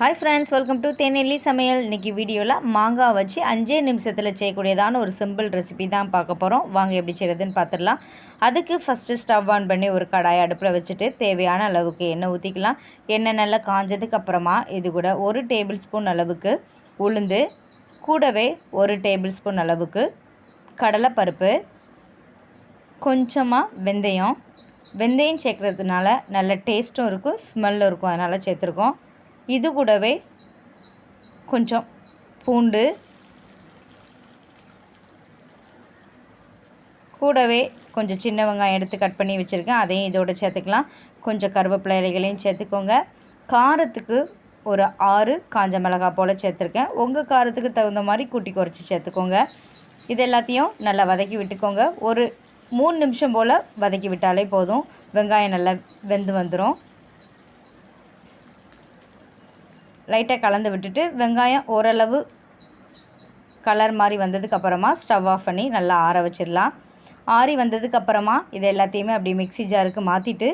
Hi friends welcome to Thenelli சமையல் இன்றைக்கி வீடியோவில் மாங்காய் வச்சு அஞ்சே நிமிஷத்தில் செய்யக்கூடியதான ஒரு சிம்பிள் ரெசிபி தான் பார்க்க போகிறோம் வாங்க எப்படி செய்கிறதுன்னு பார்த்துடலாம். அதுக்கு ஃபஸ்ட்டு ஸ்டவ் ஆன் பண்ணி ஒரு கடாயை அடுப்பில் வச்சுட்டு தேவையான அளவுக்கு எண்ணெய் ஊற்றிக்கலாம் எண்ணெய் நல்லா காஞ்சதுக்கு அப்புறமா இது கூட ஒரு டேபிள் ஸ்பூன் அளவுக்கு உளுந்து கூடவே ஒரு டேபிள் ஸ்பூன் அளவுக்கு கடலைப்பருப்பு கொஞ்சமாக வெந்தயம். வெந்தயம் சேர்க்குறதுனால நல்ல டேஸ்ட்டும் இருக்கும் ஸ்மெல்லும் இருக்கும் அதனால் சேர்த்துருக்கோம். இது கூடவே கொஞ்சம் பூண்டு கூடவே கொஞ்சம் சின்ன வெங்காயம் எடுத்து கட் பண்ணி வச்சுருக்கேன். அதையும் இதோடு சேர்த்துக்கலாம். கொஞ்சம் கருவேப்பிலை இலைகளையும் சேர்த்துக்கோங்க. காரத்துக்கு ஒரு ஆறு காஞ்ச மிளகாய் போல் சேர்த்துருக்கேன். உங்கள் காரத்துக்கு தகுந்த மாதிரி கூட்டி குறைச்சி சேர்த்துக்கோங்க. இது எல்லாத்தையும் நல்லா வதக்கி விட்டுக்கோங்க. ஒரு மூணு நிமிஷம் போல் வதக்கி விட்டாலே போதும். வெங்காயம் நல்லா வெந்து வந்துடும் லைட்டாக கலந்து விட்டுட்டு வெங்காயம் ஓரளவு கலர் மாதிரி வந்ததுக்கப்புறமா ஸ்டவ் ஆஃப் பண்ணி நல்லா ஆற வச்சிடலாம். ஆறி வந்ததுக்கப்புறமா இது எல்லாத்தையுமே அப்படி மிக்ஸி ஜாருக்கு மாற்றிட்டு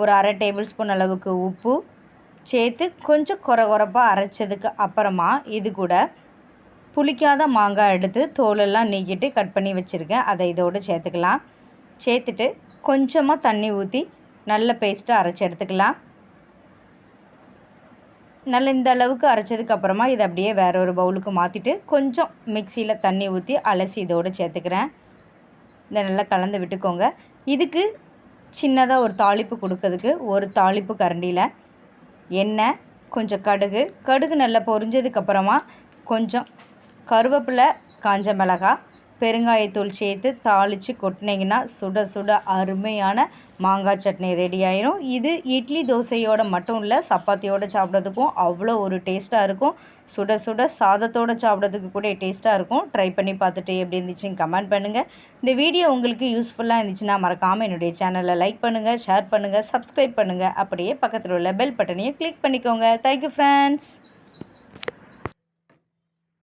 ஒரு அரை டேபிள் ஸ்பூன் அளவுக்கு உப்பு சேர்த்து கொஞ்சம் குறை குறைப்பாக அரைச்சதுக்கு அப்புறமா இது கூட புளிக்காத மாங்காய் எடுத்து தோலெல்லாம் நீக்கிட்டு கட் பண்ணி வச்சுருக்கேன். அதை இதோடு சேர்த்துக்கலாம். சேர்த்துட்டு கொஞ்சமாக தண்ணி ஊற்றி நல்ல பேஸ்ட்டாக அரைச்சி எடுத்துக்கலாம். நல்ல இந்த அளவுக்கு அரைச்சதுக்கு அப்புறமா இதை அப்படியே வேற ஒரு பவுலுக்கு மாற்றிட்டு கொஞ்சம் மிக்சியில் தண்ணி ஊற்றி அலசி இதோடு சேர்த்துக்கிறேன். இதை நல்லா கலந்து விட்டுக்கோங்க. இதுக்கு சின்னதாக ஒரு தாளிப்பு கொடுக்கறதுக்கு ஒரு தாளிப்பு கரண்டியில் எண்ணெய் கொஞ்சம் கடுகு. கடுகு நல்லா பொரிஞ்சதுக்கப்புறமா கொஞ்சம் கருவேப்பிலை காஞ்ச மிளகாய் பெருங்காயத்தூள் சேர்த்து தாளித்து கொட்டினீங்கன்னா சுட சுட அருமையான மாங்காய் சட்னி ரெடி ஆயிரும். இது இட்லி தோசையோடு மட்டும் இல்லை சப்பாத்தியோடு சாப்பிட்றதுக்கும் அவ்வளோ ஒரு டேஸ்ட்டாக இருக்கும். சுட சுட சாதத்தோடு சாப்பிட்றதுக்கு கூட டேஸ்ட்டாக இருக்கும். ட்ரை பண்ணி பார்த்துட்டு எப்படி இருந்துச்சுன்னு கமெண்ட் பண்ணுங்கள் இந்த வீடியோ உங்களுக்கு யூஸ்ஃபுல்லாக இருந்துச்சுன்னா மறக்காமல் என்னுடைய சேனலை லைக் பண்ணுங்கள் ஷேர் பண்ணுங்கள் சப்ஸ்கிரைப் பண்ணுங்கள் அப்படியே பக்கத்தில் உள்ள பெல் பட்டனையும் கிளிக் பண்ணிக்கோங்க. Thank you friends